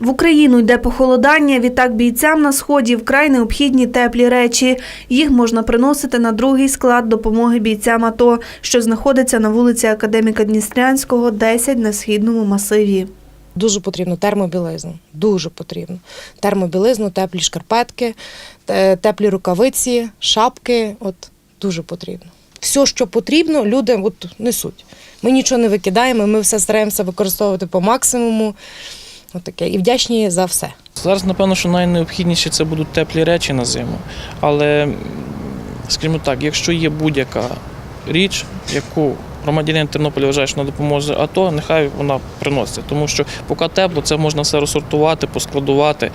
В Україну йде похолодання. Відтак бійцям на сході вкрай необхідні теплі речі. Їх можна приносити на другий склад допомоги бійцям АТО, що знаходиться на вулиці Академіка Дністрянського, 10 на східному масиві. Дуже потрібно термобілизну. Дуже потрібно. Термобілизну, теплі шкарпетки, теплі рукавиці, шапки. От дуже потрібно. Все, що потрібно, люди от несуть. Ми нічого не викидаємо, ми все стараємося використовувати по максимуму. От таке. І вдячні за все. Зараз, напевно, що найнеобхідніші це будуть теплі речі на зиму. Але, скажімо так, якщо є будь-яка річ, яку громадянин Тернополя вважає, що вона допоможе АТО, нехай вона приносить. Тому що поки тепло, це можна все розсортувати, поскладувати.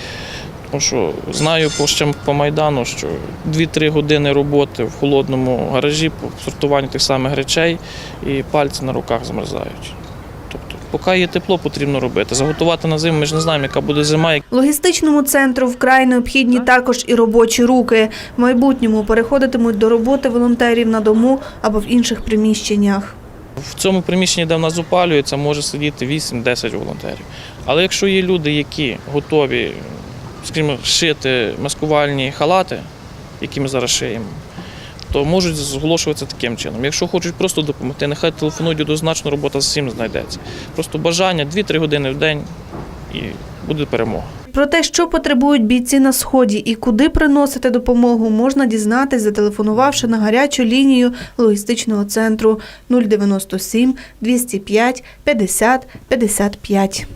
Тому що знаю по ще по Майдану, що 2-3 години роботи в холодному гаражі по сортуванню тих самих речей і пальці на руках замерзають. Поки є тепло, потрібно робити. Заготувати на зиму, ми ж не знаємо, яка буде зима, Логістичному центру вкрай необхідні також і робочі руки. В майбутньому переходитимуть до роботи волонтерів на дому або в інших приміщеннях. В цьому приміщенні, де в нас опалюється, може сидіти 8-10 волонтерів. Але якщо є люди, які готові, скажімо, шити маскувальні халати, які ми зараз шиємо, то можуть зголошуватися таким чином. Якщо хочуть просто допомогти, нехай телефонують однозначно, робота з всім знайдеться. Просто бажання 2-3 години в день і буде перемога. Про те, що потребують бійці на сході і куди приносити допомогу, можна дізнатись, зателефонувавши на гарячу лінію логістичного центру 097 205 50 55.